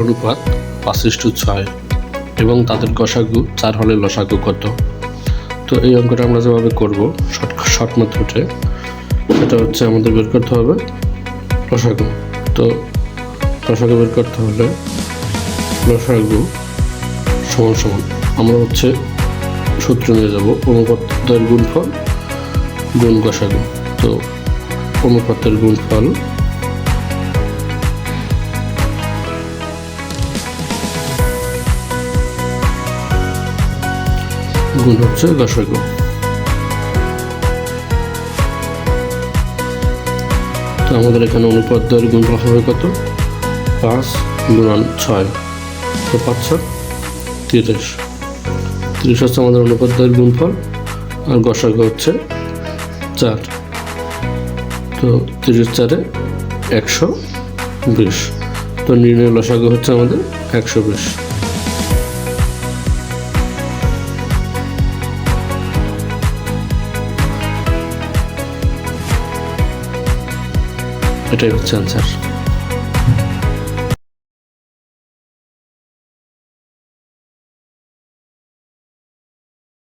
অনুপাত পাঁচ ইস্টু ছয় এবং তাদের গসাগু চার হলে লসাগু কত? তো এই অঙ্কটা আমরা যেভাবে করব শর্ট শর্ট মেথডে, সেটা হচ্ছে আমাদের বের করতে হবে লসাগু। তো লসাগু বের করতে হলে লসাগু সমান সমান, আমরা হচ্ছে সূত্র নিয়ে যাব, অনুপাতের গুণফল গুণ গসাগু তো অনুপাতের গুণফল গুণ হচ্ছে গসাগু তো আমাদের এখানে অনুপাত দ্বয়ের গুণফল হবে কত? পাঁচ গুণন ছয়। তো পাঁচ তিরিশ। তিরিশ হচ্ছে আমাদের অনুপাত দ্বয়ের গুণফল আর গসাগু হচ্ছে চার। তো তিরিশ চারে একশো বিশ। তো নির্ণয় লসাগু হচ্ছে আমাদের একশো বিশ। এটাই হচ্ছে অ্যান্সার